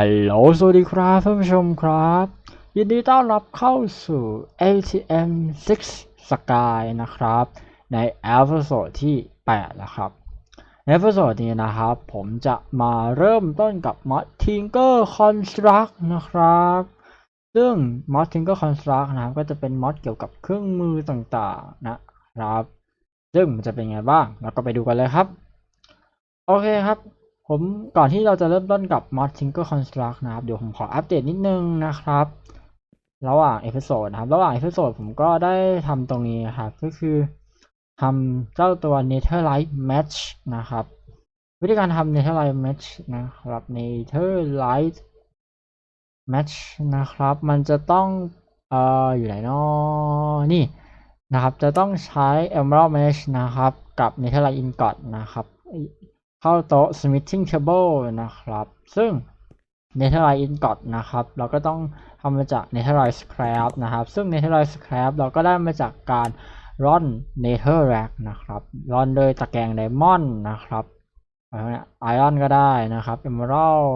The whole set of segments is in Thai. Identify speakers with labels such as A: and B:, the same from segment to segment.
A: ฮัลโหล สวัสดีครับท่านผู้ชมครับ ยินดีต้อนรับเข้าสู่ ATM 6 Sky นะครับ ในเอพิโซดที่ 8 แล้วครับ ในเอพิโซดนี้นะครับ ผมจะมาเริ่มต้นกับม o ด Tinker Construct นะครับ ซึ่งม o ด Tinker Construct นะครับ ก็จะเป็นมอดเกี่ยวกับเครื่องมือต่างๆ นะครับ ซึ่งมันจะเป็นไงบ้าง เราก็ไปดูกันเลยครับ โอเคครับ ผมก่อนที่เราจะเริ่มต้นกับ Mod Tinker Construct นะครับ เดี๋ยวผมขออัปเดตนิดนึงนะครับ ระหว่างเอพิโซดนะครับ ระหว่างเอพิโซดผมก็ได้ทำตรงนี้นะครับ ก็คือทำเจ้าตัว Netherite Match นะครับ วิธีการทำ Netherite Match นะครับ Netherite Match นะครับ มันจะต้องเอ่ออยู่ไหนเนาะนี่นะครับ จะต้องใช้ Emerald Mesh นะครับ กับ Netherite Ingot นะครับ เข้าโต๊ะ smithing table นะครับ ซึ่ง netherite ingot นะครับ เราก็ต้องทำมาจาก netherite scrap นะครับ ซึ่ง netherite scrap เราก็ได้มาจากการร่อน netherrack นะครับร่อนโดยตะแกรงไดมอนด์นะครับไอรอนก็ได้นะครับ emerald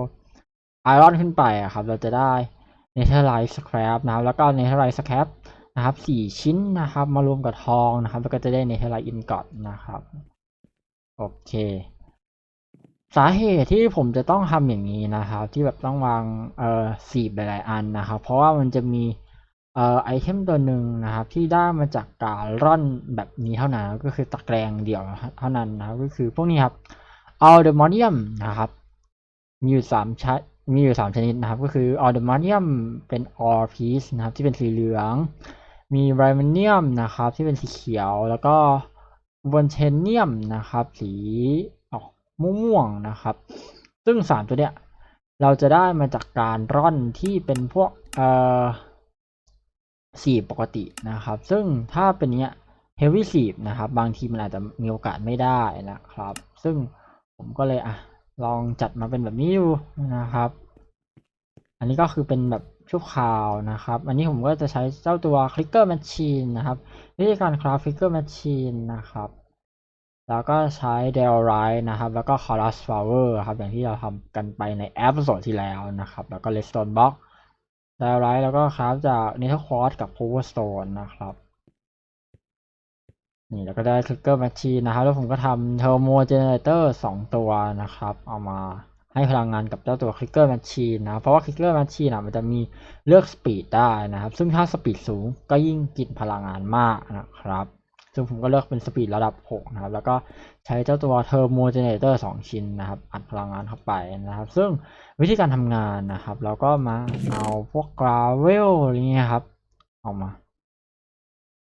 A: ไอรอนขึ้นไปอะครับ เราจะได้ netherite scrap นะครับ แล้วก็ netherite scrap นะครับสี่ชิ้นนะครับ มารวมกับทองนะครับ แล้วก็จะได้ netherite ingot นะครับ โอเค สาเหตุที่ผมจะต้องทำอย่างนี้นะครับ ที่แบบต้องวางเอ่อสีบหลาย ๆ อันนะครับ เพราะว่ามันจะมีเอ่อไอเทมตัวหนึ่งนะครับ ที่ได้มาจากการร่อนแบบนี้เท่านั้นก็คือตะแกรงเดี่ยวเท่านั้นนะครับ ก็คือพวกนี้ครับอัลเดมอนิยมนะครับ มีอยู่สามชนิดมีอยู่สามชนิดนะครับ ก็คืออัลเดมอนิยมเป็นออร์พีซนะครับ ที่เป็นสีเหลือง มีไรมเนียมนะครับ ที่เป็นสีเขียว แล้วก็วอนเทนเนียมนะครับ สี ม่วงๆนะครับ ซึ่งสารตัวเนี้ยเราจะได้มาจากการร่อนที่เป็นพวกเอ่อสีปกตินะครับ ซึ่งถ้าเป็นเนี้ยเฮฟวี่สีนะครับ บางทีมันอาจจะมีโอกาสไม่ได้นะครับ ซึ่งผมก็เลยอะลองจัดมาเป็นแบบนี้ดูนะครับ อันนี้ก็คือเป็นแบบชั่วคราวนะครับ อันนี้ผมก็จะใช้เจ้าตัว Clicker Machine นะครับวิธีการคราฟ Clicker Machine นะครับ แล้วก็ใช้ d e l r i t นะครับ แล้วก็ Chorus Flower ครับ อย่างที่เราทำกันไปในแอปสดที่แล้วนะครับ แล้วก็ Redstone Block d e l r i t แล้วก็คราฟจาก Nether Quartz กับ Power Stone นะครับ นี่แล้วก็ได้ Clicker Machine นะครับ แล้วผมก็ทำ Thermo Generator 2 ตัวนะครับ เอามาให้พลังงานกับเจ้าตัว Clicker Machine นะ เพราะว่า Clicker Machine อะมันจะมีเลือก Speed ได้นะครับ ซึ่งถ้า Speed สูงก็ยิ่งกินพลังงานมากนะครับ ซึ่งผมก็เลือกเป็น Speed ระดับ 6 นะครับ แล้วก็ใช้เจ้าตัว Thermo Generator 2ชิ้นนะครับ อัดพลังงานเข้าไปนะครับ ซึ่งวิธีการทำงานนะครับ เราก็มาเอาพวก gravel อะไรเงี้ครับเอามา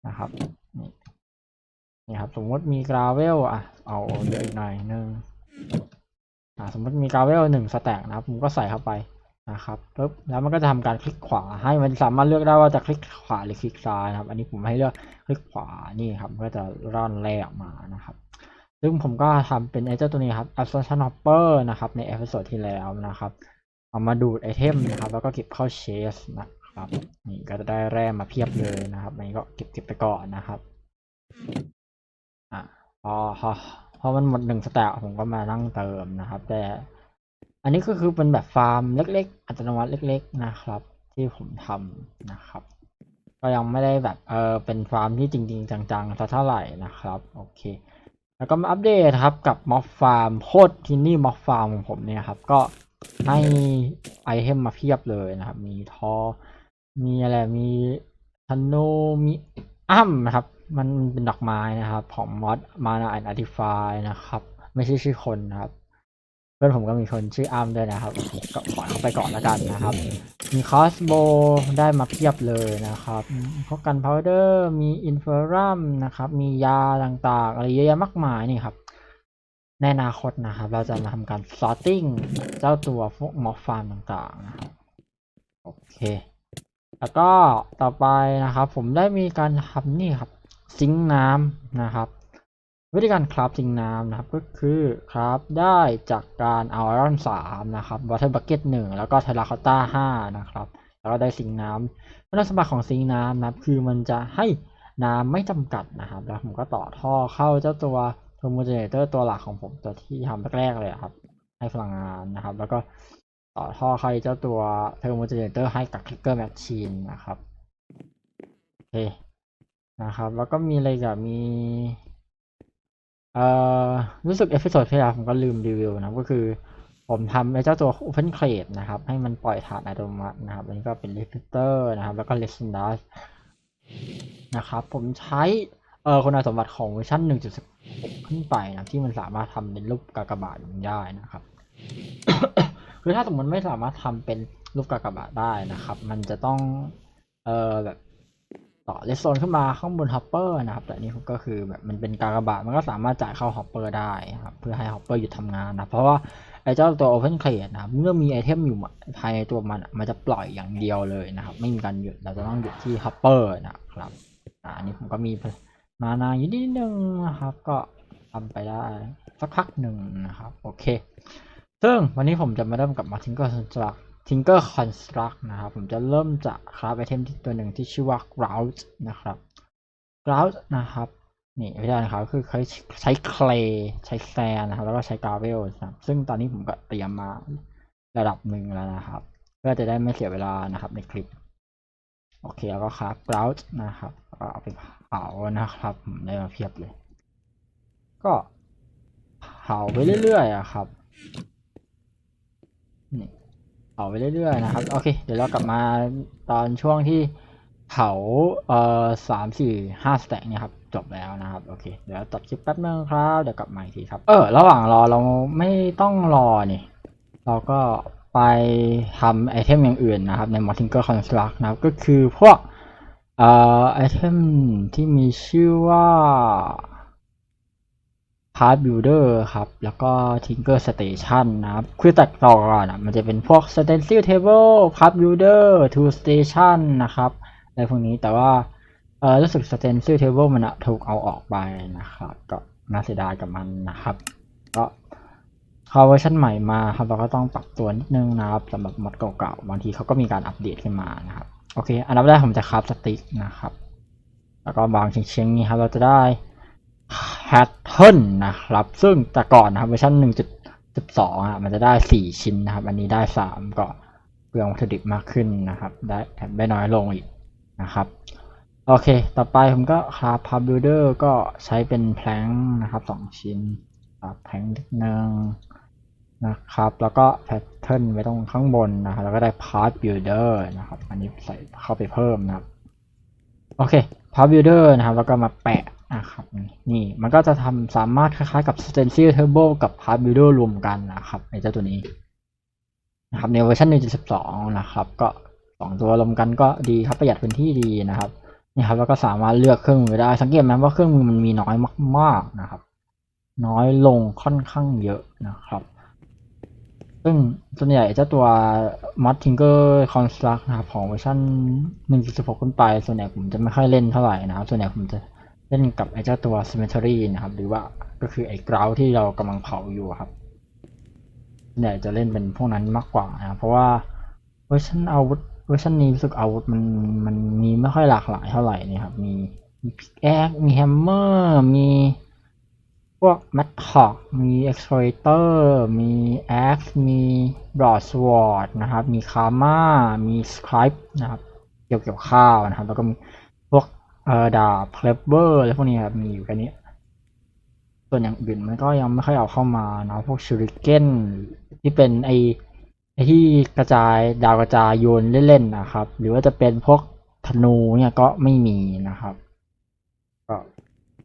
A: นะครับนี่ครับ สมมติมี gravel อะ เอาเยอะอีกหน่อยนึงอ่าสมมติมีกราเวลหนึ่งสแต็กนะครับ ผมก็ใส่เข้าไป นะครับปุ๊บแล้วมันก็จะทำการคลิกขวาให้มันสามารถเลือกได้ว่าจะคลิกขวาหรือคลิกซ้ายนะครับ อันนี้ผมให้เลือกคลิกขวานี่ครับก็จะร่อนแรกออกมานะครับ ซึ่งผมก็ทำเป็นไอเจ้าตัวนี้ครับ absorption hopper นะครับในเอพิโซดที่แล้วนะครับเอามาดูดไอเทมนะครับ แล้วก็เก็บเข้าเชสนะครับนี่ก็จะได้แร่มาเพียบเลยนะครับอันนี้ก็เก็บเก็บไปก่อนนะครับอะพอพอพอมันหมดหนึ่งสแต็กผมก็มานั่งเติมนะครับ แต่ อันนี้ก็คือเป็นแบบฟาร์มเล็ก ๆ อัตโนมัติเล็ก ๆ นะครับ ที่ผมทำนะครับ ก็ยังไม่ได้แบบเออเป็นฟาร์มที่จริง ๆ จังๆสักเท่าไหร่นะครับโอเค แล้วก็มาอัปเดตครับกับม็อบฟาร์มโคตรที่นี่ม็อบฟาร์มของผมเนี่ยครับ ก็ให้ไอเทมมาเพียบเลยนะครับ มีทอ มีอะไรมีธนูมีอ้ำนะครับ มันเป็นดอกไม้นะครับ ของมอดมานาอันอธิฟายนะครับ ไม่ใช่ชื่อคนนะครับ พื่อนผมก็มีคนชื่ออ้ำด้วยนะครับก็ขอเข้าไปก่อนแล้วกันนะครับ มีคอสโบได้มาเพียบเลยนะครับพวกกันพาวเดอร์มีอินเฟอรัมนะครับ มียาต่างๆ อะไรเยอะแยะมากมายนี่ครับ ในอนาคตนะครับ เราจะมาทำการ sorting เจ้าตัวพวกมอฟฟาร์มต่างๆนะครับโอเค แล้วก็ต่อไปนะครับ ผมได้มีการทำนี่ครับ ซิงค์น้ำนะครับ วิธีการคราฟซิงน้ำนะครับ ก็คือคราฟได้จากการเอาไอรอนสามนะครับวอเตอร์บักเก็ตหนึ่งแล้วก็เทราคอต้าห้านะครับ แล้วก็ได้ซิงน้ำคุณสมบัติของซิงน้ำนะครับ คือมันจะให้น้ำไม่จำกัดนะครับ แล้วผมก็ต่อท่อเข้าเจ้าตัวโทโมเจเนเตอร์ตัวหลักของผมตัวที่ทำแรกๆเลยครับ ให้พลังงานนะครับ แล้วก็ต่อท่อเข้าเจ้าตัวเทอร์โมเจเนเตอร์ให้กับคลิกเกอร์แมชชีนนะครับโอเคนะครับ แล้วก็มีอะไรกับมี เอ่อรู้สึกเอพิโซดที่แล้วผมก็ลืมรีวิวนะก็คือผมทำไอ้เจ้าตัว Open Crate นะครับ ให้มันปล่อยฐานอัตโนมัตินะครับ อันนี้ก็เป็น Repeater นะครับ แล้วก็ Lesson Dash นะครับ ผมใช้เอ่อคุณสมบัติของเวอร์ชัน1.16 ขึ้นไปนะ ที่มันสามารถทำเป็นรูปกากบาทอย่างนี้ได้นะครับ คือถ้าสมมติไม่สามารถทำเป็นรูปกากบาทได้นะครับ มันจะต้องเอ่อแบบ ต่อเลสโซนขึ้นมาข้างบนฮอปเปอร์นะครับ แต่นี้ก็คือแบบมันเป็นการกบาทมันก็สามารถจ่ายเข้าฮอปเปอร์ได้นะครับเพื่อให้ฮอปเปอร์หยุดทำงานนะเพราะว่าไอ้เจ้าตัว Open Crate นะครับเมื่อมีไอเทมอยู่ภายในตัวมันมันจะปล่อยอย่างเดียวเลยนะครับ ไม่มีการหยุดเราจะต้องหยุดที่ฮอปเปอร์นะครับอันนี้ผมก็มีมานาอยู่นิดนึงนะครับ ก็ทำไปได้สักพักหนึ่งนะครับ โอเค ซึ่งวันนี้ผมจะมาเริ่มกับมา Tinker Construct Tinker Construct นะครับ ผมจะเริ่มจากคราฟไอเทมที่ตัวหนึ่งที่ชื่อว่า Grout นะครับ Grout นะครับ นี่ไม่ได้นะครับคือใช้ใช้เคลใช้แซนนะครับ แล้วก็ใช้กาเวลนะครับ ซึ่งตอนนี้ผมก็เตรียมมาระดับหนึ่งแล้วนะครับ เพื่อจะได้ไม่เสียเวลานะครับในคลิป โอเค แล้วก็ครับ grout นะครับก็เอาไปเผานะครับผมได้มาเพียบเลย ก็เผาไปเรื่อยๆอะครับนี่าไปเรื่อยๆนะครับ โอเค เดี๋ยวเรากลับมาตอนช่วงที่เผาเอ่อสามสี่ห้าสแต็กเนี่ยครับจบแล้วนะครับ โอเค เดี๋ยวตัดคลิปแป๊บนึงครับ เดี๋ยวกลับมาอีกทีครับ เออ ระหว่างรอเราไม่ต้องรอนี่ เราก็ไปทำไอเทมอย่างอื่นนะครับ ใน m o d Tinker Construct นะครับ ก็คือพวกเอ่อไอเทมที่มีชื่อว่า Part Builder ครับ แล้วก็ Tinker Station นะครับ คือแต่ต่อก่อนอะมันจะเป็นพวก Stencil Table Part Builder Tool Station นะครับอะไรพวกนี้แต่ว่าเออรู้สึก Stencil Table มันอะถูกเอาออกไปนะครับ ก็น่าเสียดายกับมันนะครับ ก็พอเวอร์ชันใหม่มาครับเราก็ต้องปรับตัวนิดนึงนะครับสำหรับมอดเก่าๆบางทีเขาก็มีการอัปเดตขึ้นมานะครับ โอเค อันดับแรกผมจะคราฟสติ๊กนะครับ แล้วก็บางเชียงๆนี้ครับเราจะได้ แพทเทิร์นนะครับ ซึ่งแต่ก่อนนะครับเวอร์ชัน1.12อะมันจะได้ 4 ชิ้นนะครับ อันนี้ได้ 3ก็เปลืองวัตถุดิบมากขึ้นนะครับ ได้แถมได้น้อยลงอีกนะครับ โอเค ต่อไปผมก็คราฟพับบิลเดอร์ก็ใช้เป็นแพลงนะครับสองชิ้นแพลงนิดนึงนะครับ แล้วก็แพทเทิร์นไว้ตรงข้างบนนะครับ แล้วก็ได้พาร์ทบิลเดอร์นะครับ อันนี้ใส่เข้าไปเพิ่มนะครับ โอเคพาร์บิลเดอร์นะครับ แล้วก็มาแปะนะครับ นี่มันก็จะทำสามารถคล้ายๆกับ Stencil Table กับ Part Builder รวมกันนะครับในเจ้าตัวนี้นะครับในเวอร์ชัน1.12 นะครับ ก็สองตัวรวมกันก็ดีครับประหยัดพื้นที่ดีนะครับนี่ครับแล้วก็สามารถเลือกเครื่องมือได้ สังเกตไหมว่าเครื่องมือมันมีน้อยมาก ๆนะครับ น้อยลงค่อนข้างเยอะนะครับ ซึ่งส่วนใหญ่เจ้าตัว Mod Tinker Construct นะครับของเวอร์ชัน1.16 ขึ้นไป ส่วนใหญ่ผมจะไม่ค่อยเล่นเท่าไหร่นะครับ ส่วนใหญ่ผมจะเล่นกับไอ้เจ้าตัว Cemetery นะครับ หรือว่าก็คือไอ้กราวที่เรากำลังเผาอยู่ครับส่วนใหญ่จะเล่นเป็นพวกนั้นมากกว่านะครับ เพราะว่าเวอร์ชันอาวุธเวอร์ชันนี้รู้สึกอาวุธมันมันมีไม่ค่อยหลากหลายเท่าไหร่นี่ครับ มีมีพิกแอคมีแฮมเมอร์มี พวกแมทท็อกมีเอ็กซ์ r รเตอร์มีแอ็กมีบรอดสวอร์ดนะครับ มีคาม่ามีสคริปนะครับ เกี่ยวเกี่ยวข้าวนะครับ แล้วก็มีพวกเอ่อดาบเพลเบอร์อะไรพวกนี้ครับ มีอยู่แค่นี้ ส่วนอย่างอื่นมันก็ยังไม่ค่อยเอาเข้ามานะพวกชูริเกนที่เป็นไอไอที่กระจายดาวกระจายโยนเล่นๆนะครับ หรือว่าจะเป็นพวกธนูเนี่ยก็ไม่มีนะครับ ก็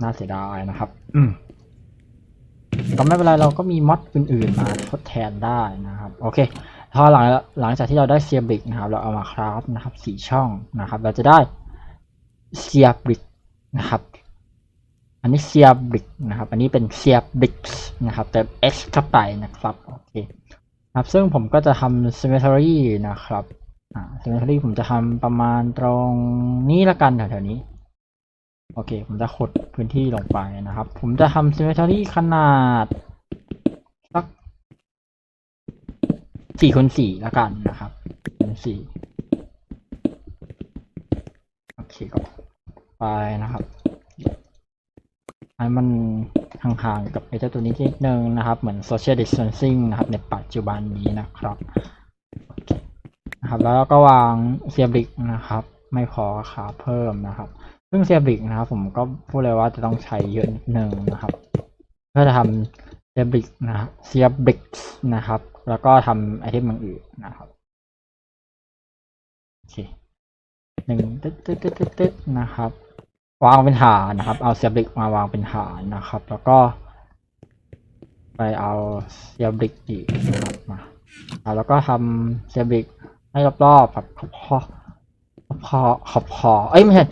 A: น่าเสียดายนะครับ อืม ก็ไม่เป็นไรเราก็มีมอดอื่นๆมาทดแทนได้นะครับโอเคพอหลังหลังจากที่เราได้เซียบริกนะครับ เราเอามาคราฟนะครับสี่ช่องนะครับ เราจะได้เซียบริกนะครับ อันนี้เซียบริกนะครับ อันนี้เป็นเซียบริกนะครับเติม x เข้าไปนะครับโอเคครับซึ่งผมก็จะทำ cemetery นะครับอ่า cemetery ผมจะทำประมาณตรงนี้ละกันแถวๆนี้ โอเค ผมจะขดพื้นที่ลงไปนะครับ ผมจะทำ cemetery ขนาดสักสี่คูณสี่ละกันนะครับคูณสี่โอเคก็ไปนะครับให้มันห่างๆกับไอ้เจ้าตัวนี้นิดนึงนะครับ เหมือน social distancing นะครับ ในปัจจุบันนี้นะครับนะครับ แล้วก็วางเซียบริกนะครับ ไม่พอขาเพิ่มนะครับ ซึ่งเซียบิกนะครับผมก็พูดเลยว่าจะต้องใช้เยอะนิดนึงนะครับเพื่อจะทำเซียบิกนะเซียบิกนะครับ แล้วก็ทำไอเทมบางอื่นนะครับโอเคหนึ่งตึ๊ดตึ๊ดตึ๊ดตึ๊ดตึ๊ดนะครับ วางเป็นฐานนะครับ เอาเซียบิกมาวางเป็นฐานนะครับ แล้วก็ ไปเอาเซียบิกอีกนะครับมาแล้วก็ทำเซียบิกให้รอบๆแบบขอบคอขอบคอขอบคอเอ้ยไม่ใช่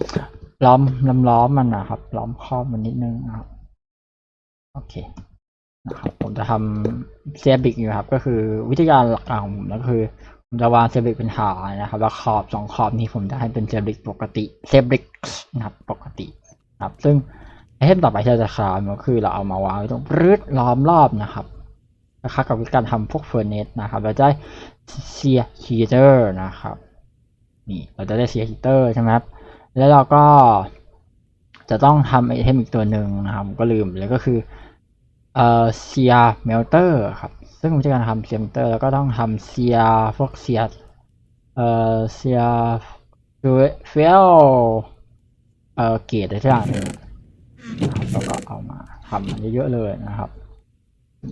A: ล้อมล้อมล้อมมันนะครับ ล้อมครอบมันนิดนึงนะครับ โอเคนะครับ ผมจะทำเซียบิกอยู่ครับ ก็คือวิธีการหลักของผมก็คือผมจะวางเซบิกเป็นฐานนะครับ แล้วขอบสองขอบนี้ผมจะให้เป็นเซบิกปกติเซบิกนะครับปกตินะครับ ซึ่งไอเทมต่อไปที่เราจะคราวก็คือเราเอามาวางไว้ตรงรืดล้อมรอบนะครับนะคะกับวิธีการทำพวกเฟอร์เนสนะครับ เราจะได้เซียฮีเตอร์นะครับ นี่เราจะได้เซียฮีเตอร์ใช่ไหมครับ แล้วเราก็จะต้องทำไอเทมอีกตัวหนึ่งนะครับผมก็ลืมเลยก็คือเอ่อเซียเมลเตอร์ครับ ซึ่งวิธีการทำเซียเมลเตอร์แล้วก็ต้องทำเซียพวกเซียเอ่อเซียเฟลเอ่อเกตอะไรสักอย่างหนึงนะครับแล้วก็เอามาทำเยอะๆเลยนะครับ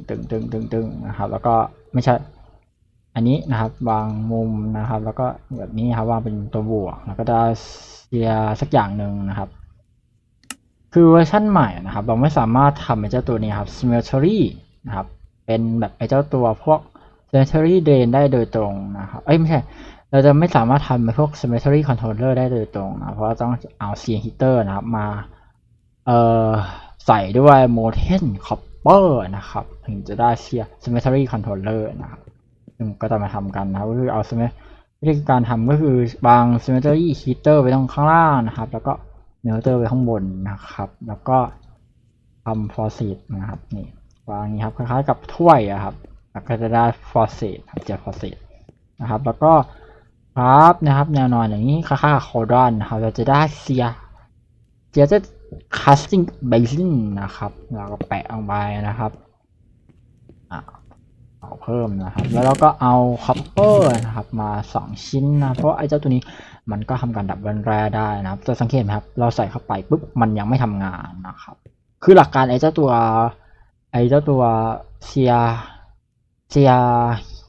A: ตึงตึงตึงตึงนะครับ แล้วก็ไม่ใช่ อันนี้นะครับวางมุมนะครับ แล้วก็แบบนี้ครับวางเป็นตัวบวก แล้วก็ได้เซียสักอย่างหนึ่งนะครับ คือเวอร์ชันใหม่นะครับ เราไม่สามารถทำไอ้เจ้าตัวนี้ครับ smeltery นะครับ เป็นแบบไอ้เจ้าตัวพวก smeltery drain ได้โดยตรงนะครับ เอ้ยไม่ใช่ เราจะไม่สามารถทำเป็นพวก smeltery controller ได้โดยตรงนะเพราะว่าต้องเอา CN heater นะครับมาเอ่อใส่ด้วย molten copper นะครับ ถึงจะได้เสีย symmetry controller นะครับ ก็จะมาทำกันนะครับก็คือเอา symmet- วิธีการทำก็คือวาง symmetry heater ไว้ตรงข้างล่างนะครับ แล้วก็ melter ไว้ข้างบนนะครับ แล้วก็ทำ faucet นะครับนี่วางนี้ครับคล้ายๆกับถ้วยอะครับแล้วก็จะได้ faucet ครับเจอ faucet นะครับ แล้วก็ครับนะครับ แนวนอนอย่างนี้คล้ายๆกับโคดอนนะครับ เราจะได้เสียเดี๋ยจะ casting basin นะครับ เราก็แปะลงไปนะครับ เอาเพิ่มนะครับ แล้วเราก็เอา copper นะครับมาสองชิ้นนะเพราะไอ้เจ้าตัวนี้มันก็ทำการดับเบิลแร่ได้นะครับจะสังเกตไหมครับ เราใส่เข้าไปปุ๊บมันยังไม่ทำงานนะครับ คือหลักการไอ้เจ้าตัวไอ้เจ้าตัวเซียเซีย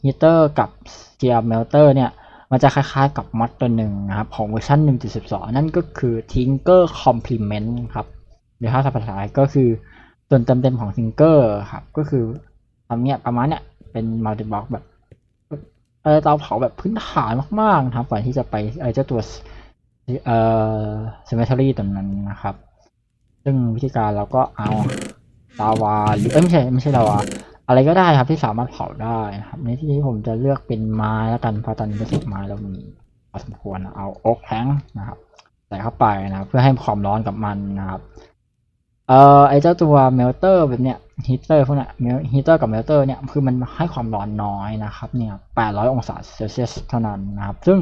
A: ฮีเตอร์กับเซียเมลเตอร์เนี่ยมันจะคล้ายๆกับมัดตัวหนึ่งนะครับ ของเวอร์ชัน1.12 นั่นก็คือ Tinker Complement ครับหรือถ้าภาษาไทยก็คือส่วนเต็มๆของ Tinker ครับก็คือทำเนี้ยประมาณเนี้ย เป็นมัลติบล็อกแบบเออเตาเผาแบบพื้นฐานมากๆนะครับก่อนที่จะไปเอเจ้าตัวเอ่อ cemetery ตรงนั้นนะครับ ซึ่งวิธีการเราก็เอาลาวาหรือเอ้ยไม่ใช่ไม่ใช่ลาวาอะไรก็ได้ครับที่สามารถเผาได้นะครับ ในที่นี้ผมจะเลือกเป็นไม้แล้วกันเพราะตอนนี้รู้สึกไม้เรามีพอสมควรนะเอาโอ๊กแพงนะครับ ใส่เข้าไปนะเพื่อให้ความร้อนกับมันนะครับ เอ่อไอเจ้าตัวเมลเตอร์แบบเนี้ยฮีเตอร์พวกเนี้ยฮีเตอร์กับเมลเตอร์เนี่ยคือมันให้ความร้อนน้อยนะครับเนี่ย800 องศาเซลเซียสเท่านั้นนะครับ ซึ่ง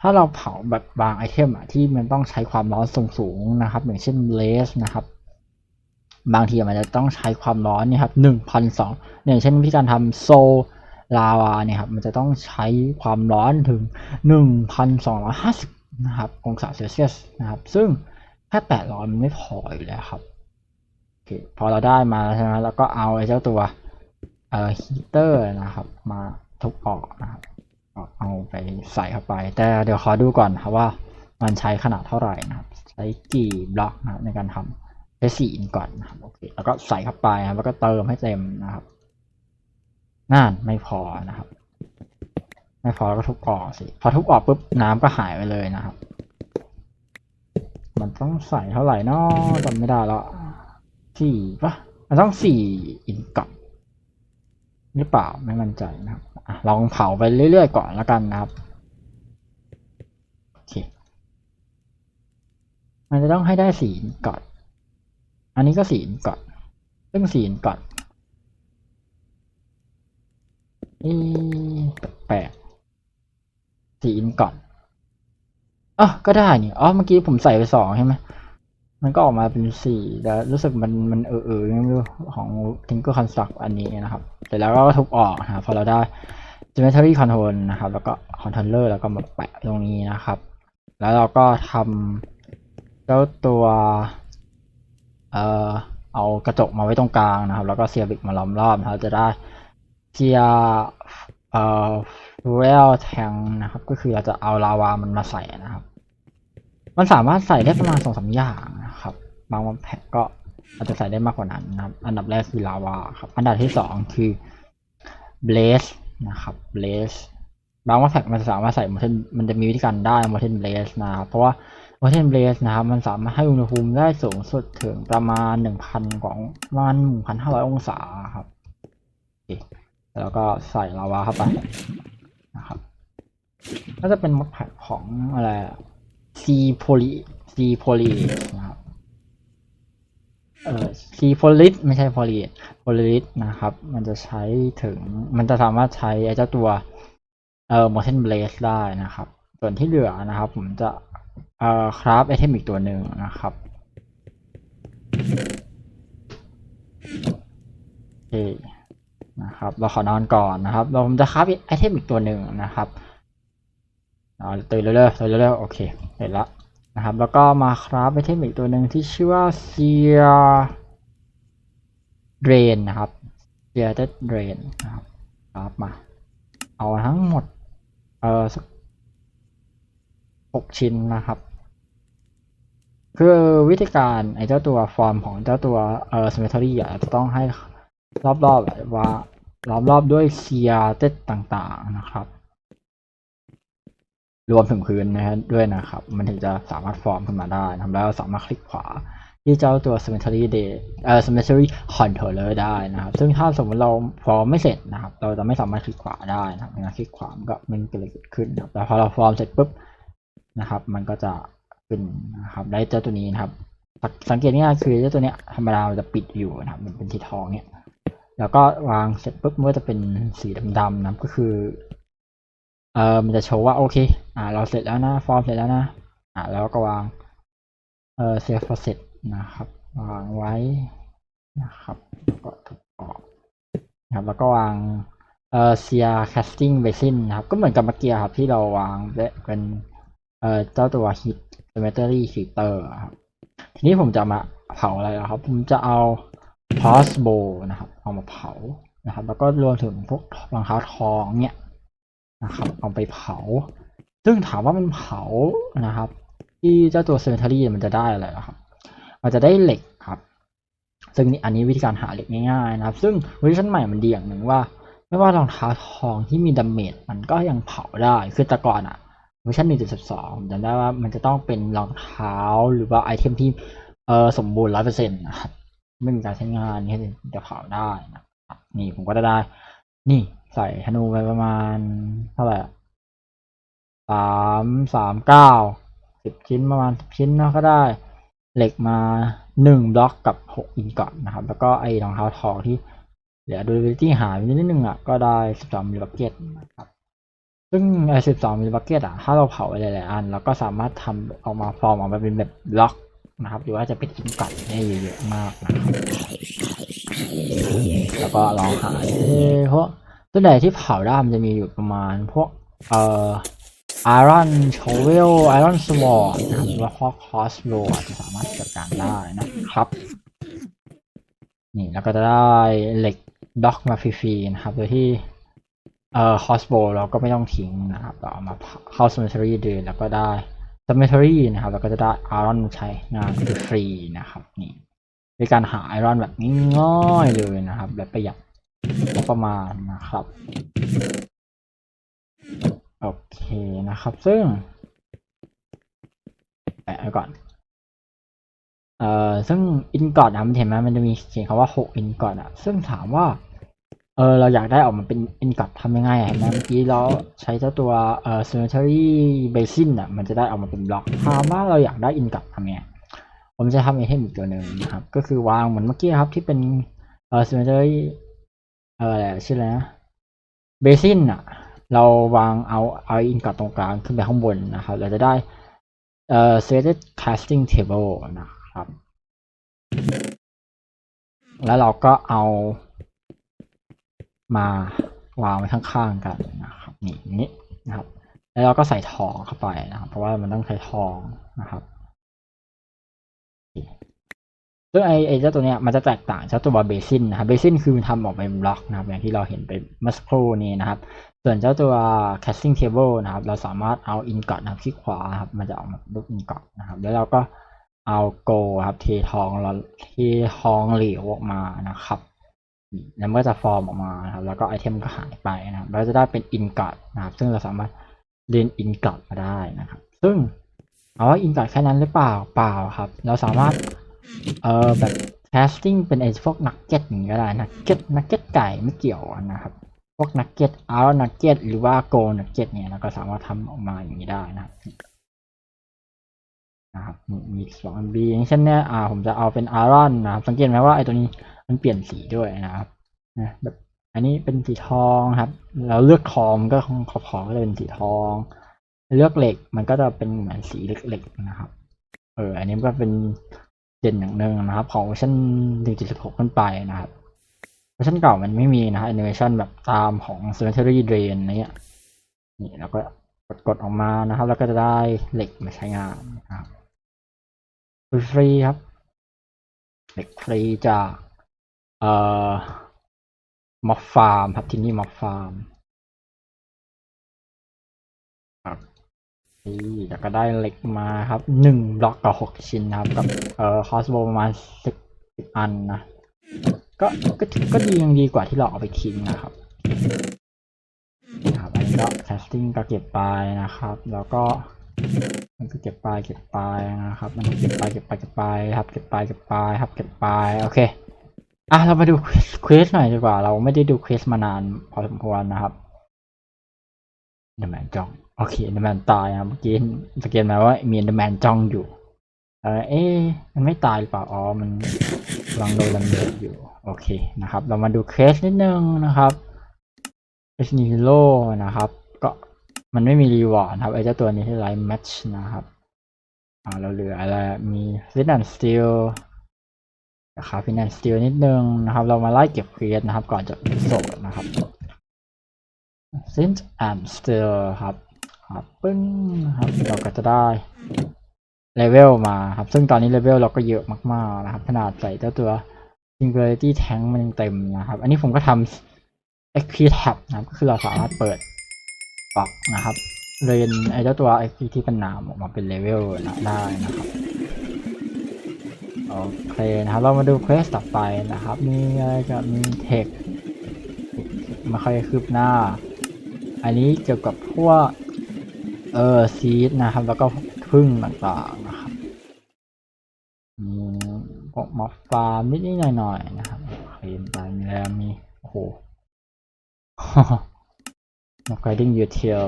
A: ถ้าเราเผาแบบบางไอเทมอะที่มันต้องใช้ความร้อนสูงๆนะครับ อย่างเช่นเลสนะครับบางทีมันจะต้องใช้ความร้อนนี่ครับหนึ่งพันสองอย่างเช่นวิธีการทำโซลาวาเนี่ยครับมันจะต้องใช้ความร้อนถึงหนึ่งพันสองร้อยห้าสิบนะครับองศาเซลเซียสนะครับ ซึ่งแค่แปดร้อยมันไม่พออยู่แล้วครับ คพอเราได้มาแล้วใช่ไหมแล้วก็เอาไอ้เจ้าตัวเอ่อฮีเตอร์นะครับ มาทุบออกนะครับเอาไปใส่เข้าไป แต่เดี๋ยวขอดูก่อนครับว่ามันใช้ขนาดเท่าไหร่นะครับ ใช้กี่บล็อกนะครับในการทำใช้สีอินก่อนนะครับโอเคแล้วก็ใส่เข้าไปนะครับแล้วก็เติมให้เต็มนะครับนั่นไม่พอนะครับ ไม่พอแล้วก็ทุบออกสิพอทุบออกปุ๊บน้ำก็หายไปเลยนะครับ มันต้องใส่เท่าไหร่นาะจำไม่ได้แล้ว สี่ปะมันต้องสี่อินก่อนหรือเปล่าไม่มั่นใจนะครับอลองเผาไปเรื่อยๆก่อนแล้วกันนะครับโอเคมันจะต้องให้ได้สีอินก่อน อันนี้ก็สีอินก่อนซึ่งสีอินก่อนเอ๊ะแปลกสีอินก่อนอ๋อก็ได้นี่อ๋อเมื่อกี้ผมใส่ไปสองใช่ไหม มันก็ออกมาเป็นสี่แต่รู้สึกมันมันเออเออไม่รู้ของ Tinker Construct อันนี้นะครับ เสร็จแล้วก็ทุบออกนะครับพอเราได้ Geometry Control นะครับ แล้วก็ Controller แล้วก็มาแปะตรงนี้นะครับ แล้วเราก็ทำเจ้าตัวเอ่อเอากระจกมาไว้ตรงกลางนะครับ แล้วก็เซียบิกมาล้อมรอบนะครับจะได้เซียเอ่อฟูเอลแทงนะครับ ก็คือเราจะเอาลาวามันมาใส่นะครับ มันสามารถใส่ได้ประมาณสองสามอย่างนะครับบางวันแพ็กก็อาจจะใส่ได้มากกว่านั้นนะครับ อันดับแรกคือลาวาครับ อันดับที่สองคือ blaze นะครับ blaze บางว่าแพ็กมันสามารถใส่ molten มันจะมีวิธีการได้ molten blaze นะครับเพราะว่า molten blaze นะครับมันสามารถให้อุณหภูมิได้สูงสุดถึงประมาณหนึ่งพันกว่าประมาณหนึ่งพันห้าร้อยองศาครับแล้วก็ใส่ลาวาเข้าไปนะครับก็จะเป็นมดแพ็กของอะไร อะ C poly C poly นะครับเอ่อ C poly ไม่ใช่ poly poly นะครับ มันจะใช้ถึงมันจะสามารถใช้ไอ้เจ้าตัวเอ่อ motion blaze ได้นะครับ ส่วนที่เหลือนะครับ ผมจะเอ่อคราฟไอเทมอีกตัวหนึ่งนะครับโอเคนะครับ เราขอนอนก่อนนะครับ เราผมจะคราฟไอเทมอีกตัวหนึ่งนะครับ อ่าตื่นเร็วๆตื่นเร็วๆโอเคเห็นละนะครับแล้วก็มาคราฟไอเทมอีกตัวหนึ่งที่ชื่อว่า Sear Drain นะครับ Sear Drain นะครับคราฟมา เอาทั้งหมดเออสักหกชิ้นนะครับ คือวิธีการไอ้เจ้าตัวฟอร์มของเจ้าตัวเออ cemetery อะจะต้องให้รอบๆแบบว่าล้อมรอบด้วยเซียเต็ดต่างๆนะครับ รวมถึงพื้นนะฮะด้วยนะครับ มันถึงจะสามารถฟอร์มขึ้นมาได้นะครับแล้วสามารถคลิกขวาที่เจ้าตัว cemetery day เอ่อ cemetery controller ได้นะครับ ซึ่งถ้าสมมติเราฟอร์มไม่เสร็จนะครับ เราจะไม่สามารถคลิกขวาได้นะครับงานคลิกขวามันก็ม่เกิดอะไรเกิดขึ้นนะครับแต่พอเราฟอร์มเสร็จปุ๊บนะครับ มันก็จะขึ้นนะครับได้เจ้าตัวนี้นะครับ สังเกตง่ายคือเจ้าตัวเนี้ยธรรมดาจะปิดอยู่นะครับ มันเป็นสีทองเนี่ยแล้วก็วางเสร็จปุ๊บมันก็จะเป็นสีดำๆนะก็คือ เออมันจะโชว์ว่าโอเค อ่า เราเสร็จแล้วนะ ฟอร์มเสร็จแล้วนะ อ่า แล้วก็วาง เออเซฟฟอร์เสร็จนะครับ วางไว้นะครับก็ถูกออกนะครับแล้วก็วางเออเซียแคสติ้งเบซินนะครับ ก็เหมือนกับเมื่อกี้ครับที่เราวางเป็นเออเจ้าตัวฮิตเซมเตอรี่ฮีเตอร์ครับทีนี้ผมจะมาเผาอะไรนะครับ ผมจะเอาพอสโบนะครับ เอามาเผานะครับ แล้วก็รวมถึงพวกรองเท้าทองเนี่ย นะครับเอาไปเผา ซึ่งถามว่ามันเผานะครับ ที่เจ้าตัวเซนทารีมันจะได้อะไระครับ มันจะได้เหล็กครับ ซึ่งนี่อันนี้วิธีการหาเหล็กง่ายๆนะครับ ซึ่งเวอร์ชันใหม่มันดีอย่างหนึ่งว่า ไม่ว่ารองเท้าทองที่มีดาเมจมันก็ยังเผาได้คือแต่ก่อนอะเวอร์ชัน1.12ผมจำได้ว่ามันจะต้องเป็นรองเท้าหรือว่าไอเทมที่เออสมบูรณ์ร้อยเปอร์เซ็นต์นะครับไม่มีการใช้งานนี่ถึงจะเผาได้นะครับนี่ผมก็ได้ นี่ใส่ธนูไปประมาณเท่าไหร่สามสามเก้าสิบชิ้นประมาณสิบชิ้นเนาะก็ได้ เหล็กมาหนึ่งบล็อกกับหกอินก่อนนะครับ แล้วก็ไอ้รองเท้าทองที่เหลือดูที่หายไปนิดนึงอะก็ได้สิบสองมิลลิบักเก็ตนะครับซึ่งไอ้สิบสองมิลลิบักเก็ตอะถ้าเราเผาไปหลายๆอันเราก็สามารถทำออกมาฟอร์มออกมาเป็นแบบบล็อก นะครับ หรือว่าจะเป็นอินก่อนได้เยอะมากนะครับแล้วก็ลองหาเพราะตัวไหนที่เผาได้มันจะมีอยู่ประมาณพวกเอ่อไอรอนโชเวลไอรอนสวอร์นะครับแล้วก็คอสโบจะสามารถจัดการได้นะครับ นี่แล้วก็จะได้เหล็กด็อกมาฟรีๆนะครับ โดยที่เอ่อคอสโบเราก็ไม่ต้องทิ้งนะครับเราเอามาเข้าสมิทรีเดินแล้วก็ได้ สมิทรีนะครับแล้วก็จะได้ไอรอนใช้งานฟรีนะครับนี่ในการหาไอรอนแบบง่ายๆเลยนะครับ แบบประหยัดงบประมาณนะครับ โอเคนะครับ ซึ่งแปะไว้ก่อน เอ่อซึ่งอินกอดนะมันเห็นไหมมันจะมีเขียนคำว่าหกอินกอดอะซึ่งถามว่า เออเราอยากได้ออกมาเป็นอินกอดทำยังไงอะเห็นไหมเมื่อกี้เราใช้เจ้าตัวเอ่อ cemetery basin อะมันจะได้ออกมาเป็นบล็อกถามว่าเราอยากได้อินกอดทำไงผมจะทำไอเทมอีกตัวหนึ่งนะครับ ก็คือวางเหมือนเมื่อกี้ครับที่เป็นเอ่อ cemetery เอ่ออะไรชื่ออะไรนะเบซินอะเราวางเอาเอาอินกอดตรงกลางขึ้นไปข้างบนนะครับ เราจะได้เอ่อ set casting table นะครับ แล้วเราก็เอา มาวางไว้ข้างๆกันนะครับนี่นี้นะครับ แล้วเราก็ใส่ทองเข้าไปนะครับ เพราะว่ามันต้องใช้ทองนะครับซึ่งไอไอเจ้าตัวเนี้ยมันจะแตกต่างจากตัวเบซินนะครับเบซินคือมันทำออกเป็นบล็อกนะครับ อย่างที่เราเห็นไปเมื่อสักครู่นี้นะครับ ส่วนเจ้าตัว casting table นะครับ เราสามารถเอา ingot นะครับคลิกขวาครับมันจะออกมารูป ingot นะครับ แล้วเราก็เอา go ครับเททองเราเททองเหลวออกมานะครับ แล้วมันก็จะฟอร์มออกมาครับ แล้วก็ไอเทมก็หายไปนะครับเราจะได้เป็น ingot นะครับ ซึ่งเราสามารถเรียน ingot มาได้นะครับ ซึ่งเอาว่า ingot แค่นั้นหรือเปล่าเปล่าครับ เราสามารถเออแบบ casting เป็นไอพวกนักเก็ตอย่างนี้ก็ได้นักเก็ตนักเก็ตไก่ไม่เกี่ยวนะครับ พวกนักเก็ตอาร์นักเก็ตหรือว่าโกนักเก็ตเนี่ยเราก็สามารถทำออกมาอย่างนี้ได้นะครับ นะครับมีมีสองบีอย่างเช่นเนี่ยอ่าผมจะเอาเป็นอารอนนะครับสังเกตไหมว่าไอ้ตัวนี้มันเปลี่ยนสีด้วยนะครับนะแบบอันนี้เป็นสีทองครับ เราเลือกทองมันก็ของขอบก็จะเป็นสีทอง เลือกเหล็กมันก็จะเป็นเหมือนสีเหล็กๆนะครับ เออ อันนี้ก็เป็นเด่นอย่างหนึ่งนะครับ ของเวอร์ชัน1.16 ขึ้นไปนะครับเวอร์ชันเก่ามันไม่มีนะฮะ animation แบบตามของ cemetery drain อะไรเงี้ยนี่แล้วก็กดกดออกมานะครับ แล้วก็จะได้เหล็กมาใช้งานนะครับ ฟรีๆครับเหล็กฟรีจากเอ่อม็อบฟาร์มครับที่นี่ม็อบฟาร์มครับนี่แล้วก็ได้เหล็กมาครับหนึ่งบล็อกกับหกชิ้นนะครับกับเอ่อคอสโบประมาณสิบสิบอันนะก็ก็ก็ดียังดีกว่าที่เราเอาไปทิ้งนะครับนะครับอันนี้ก็ casting ก็เก็บไปนะครับ แล้วก็ มันก็เก็บไปเก็บไปนะครับ มันเก็บไปเก็บไปเก็บไปครับ เก็บไปเก็บไปครับ เก็บไปโอเค อะเรามาดูเควสหน่อยดีกว่า เราไม่ได้ดูเควสมานานพอสมควรนะครับเดอะแมนจ้องโอเคเดอะแมนตายนะเมื่อกี้สังเกตไหมว่ามีเดอะแมนจ้องอยู่ เออเอ๊มันไม่ตายหรือเปล่าอ๋อมันกำลังโดนลันเดอยู่โอเคนะครับ เรามาดูเคสนิดนึงนะครับเอชนิโลนะครับ มันไม่มีรีวอร์ดครับไอ้เจ้าตัวนี้ที่ไลท์แมทช์นะครับอ่าเราเหลืออะไรมีฟินแอนสตีลนะครับฟินแอนสตีลนิดนึงนะครับ เรามาไล่เก็บเคสนะครับ ก่อนจะโสดนะครับซินแอนสตีลครับครับปึ้งนะครับเราก็จะได้เลเวลมาครับ ซึ่งตอนนี้เลเวลเราก็เยอะมากๆนะครับ ขนาดใส่เจ้าตัว Singularity Tank มันยังเต็มนะครับ อันนี้ผมก็ทำ XP Tab นะครับ ก็คือเราสามารถเปิด ปรับนะครับเรียนไอ้เจ้าตัว XP ที่เป็นนามออกมาเป็นเลเวลนะได้นะครับโอเคนะครับเรามาดูเควสต่อไปนะครับมีอะไรจะมีเทคไมาค่อยคืบหน้า อันนี้เกี่ยวกับพวกเออซีดนะครับ แล้วก็พึ่งต่างๆนะครับมีพวกมอฟฟาร์มนิดๆหน่อยๆนะครับเคลมไปมีแล้วมีโอ้โห นกไกดิ้งยูเทล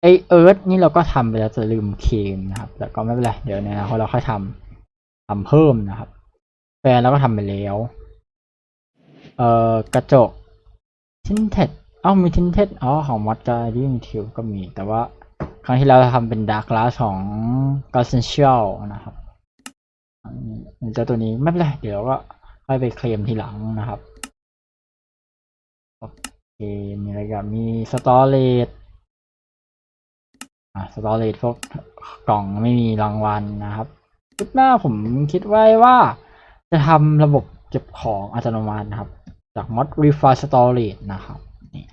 A: ไอเอิร์ธนี่เราก็ทำไปแล้วจะลืมเคลมนะครับแต่ก็ไม่เป็นไร เดี๋ยวนอนาคตเราค่อยทำทำเพิ่มนะครับแฟนเราก็ทำไปแล้ว เอ่อกระจกทินเท็ดเอ้ามีทินเท็ดอ๋อของมอดการดิ้งทิวก็มี แต่ว่าครั้งที่เราทำเป็นดาร์กลาสของกาเซนเชียลนะครับอันนี้เจ้าตัวนี้ไม่เป็นไร เดี๋ยวเราก็ค่อยไปเคลมทีหลังนะครับ โอ มีอะไรกันมีสตอเรจอ่าสตอเรจพวกกล่องไม่มีรางวัลนะครับชุดหน้าผมคิดไว้ว่า จะทำระบบเก็บของอัตโนมัตินะครับ จาก mod refine storage นะครับนี่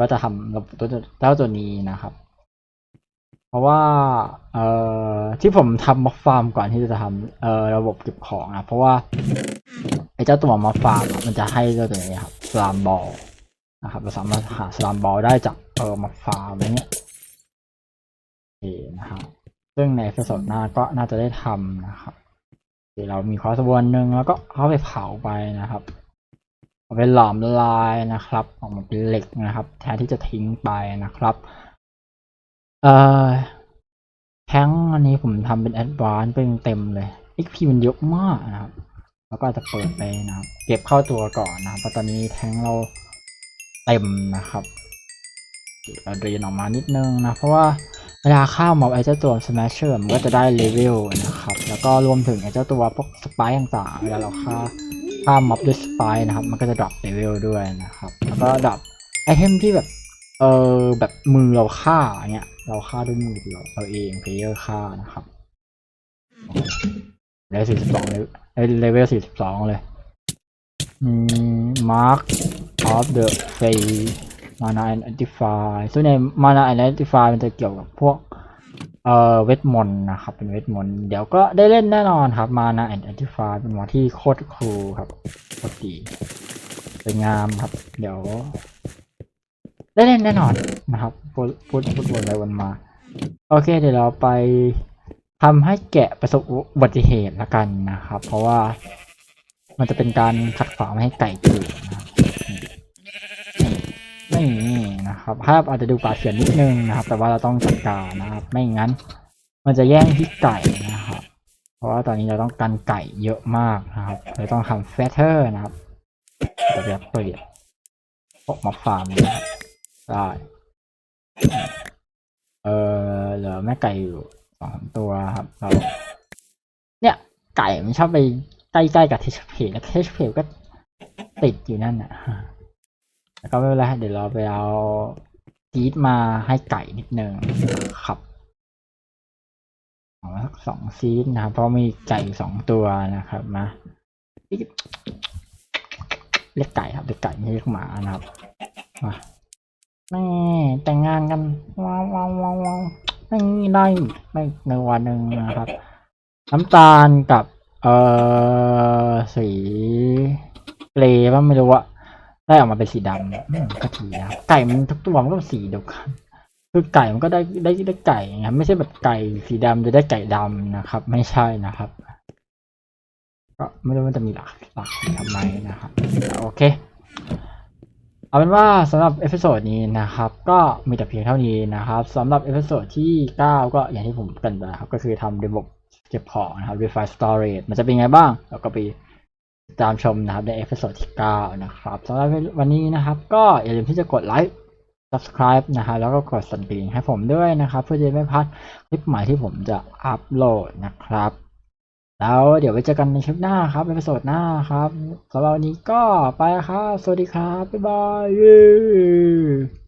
A: ว่าจะทำระบบตัวเจ้าตัวนี้นะครับ เพราะว่าเอ่อที่ผมทำมอกฟาร์มก่อนที่จะทำเอ่อระบบเก็บของนะเพราะว่าไอ้เจ้าตัวมอกฟาร์มมันจะให้เจ้าตัวนี้ครับสลามบอล นะครับเราสามารถหาสลามบอลได้จากเอ่อม็อกฟาร์มอะไรเงี้ยโอเคนะครับซึ่งในเอพิโซดหน้าก็น่าจะได้ทำนะครับเคเรามีคอร์สวนหนึ่งแล้วก็เอาไปเผาไปนะครับเอาไปหลอมละลายนะครับ ออกมาเป็นเหล็กนะครับ แทนที่จะทิ้งไปนะครับ เอ่อแท้งอันนี้ผมทำเป็นแอดวานซ์เป็นเต็มเลย XP มันเยอะมากนะครับ แล้วก็จะเปิดไปนะครับ เก็บเข้าตัวก่อนนะครับเพราะตอนนี้แท้งเรา เต็มนะครับเราเรียนออกมานิดนึงนะ เพราะว่าเวลาข้ามมอบไอ้เจ้าตัว Smasher มันก็จะได้เลเวลนะครับ แล้วก็รวมถึงไอ้เจ้าตัวพวกสไปร์ต่างๆเวลาเราฆ่าฆ่าม็อบด้วยสไปร์นะครับ มันก็จะดรอปเลเวลด้วยนะครับ แล้วก็ดรอปไอเทมที่แบบเออแบบมือเราฆ่าเนี่ยเราฆ่าด้วยมือเราเราเองเพลเยอร์ฆ่านะครับเลเวลสี่สิบสองเลยเลเวลสี่สิบสองเลยอืม mark of the face mana identify ส่วนใหญ่ mana identify มันจะเกี่ยวกับพวกเอ่อเวทมนต์นะครับ เป็นเวทมนต์เดี๋ยวก็ได้เล่นแน่นอนครับ mana identify เป็นหมอที่โคตรครูครับโคตรดีสวยงามครับ เดี๋ยว ได้เล่นแน่นอนนะครับพูดพูดพูดวนไปวนมา โอเค เดี๋ยวเราไปทำให้แกะประสบอุบัติเหตุละกันนะครับ เพราะว่ามันจะเป็นการขัดขวางไม่ให้ไก่เกิดนะครับ นี่นะครับภาพอาจจะดูป่าเสียนนิดนึงนะครับ แต่ว่าเราต้องจัดการนะครับ ไม่งั้น มันจะแย่งที่ไก่นะครับ เพราะว่าตอนนี้เราต้องการไก่เยอะมากนะครับเลยต้องทำแฟตเตอร์นะครับเดี๋ยวจะเปลี่ยนออกมาฟาร์มนะครับได้เออเหลือแม่ไก่อยู่สองตัวครับเราเนี่ยไก่มันชอบไปใกล้ๆกับเทชเพลแล้วเทชเพลก็ติดอยู่นั่นน่ะ แล้วก็ไม่เป็นไรเดี๋ยวเราไปเอาจีดมาให้ไก่นิดนึงครับเอาสักสองซีดนะครับ เพราะมีไก่สองตัวนะครับมาเรียกไก่ครับเรียกไก่ไม่เรียกหมานะครับมานี่แต่งงานกันว้าวว้าวว้าวว้าวนี่ได้ไม่ในวันหนึ่งนะครับ น้ำตาลกับ เอ่อสีเกรย์ว่าไม่รู้อะ ได้ออกมาเป็นสีดำอืมก็ดีนะครับไก่มันทุกตัวมันก็สีเดียวกันคือไก่มันก็ได้ได้ได้ไก่นะครับไม่ใช่แบบไก่สีดำจะได้ไก่ดำนะครับ ไม่ใช่นะครับ ก็ไม่รู้มันจะมีหลักหลักทำไมนะครับโอเค เอาเป็นว่าสำหรับเอพิโซดนี้นะครับ ก็มีแต่เพียงเท่านี้นะครับสำหรับเอพิโซดที่ 9 ก็อย่างที่ผมเกรินไปครับ ก็คือทำระบบเก็บของนะครับ refine storage มันจะเป็นไงบ้าง เราก็ไป ติดตามชมนะครับในเอพิโซดที่ 9 นะครับสำหรับวันนี้นะครับก็อย่าลืมที่จะกดไลค์ subscribe นะครับแล้วก็กดสั่นกริ่งให้ผมด้วยนะครับ เพื่อจะไม่พลาดคลิปใหม่ที่ผมจะอัปโหลดนะครับ แล้วเดี๋ยวไว้เจอกันในคลิปหน้าครับในสดหน้าครับสำหรับวันนี้ก็ไปครับ สวัสดีครับ บ๊ายบายเย้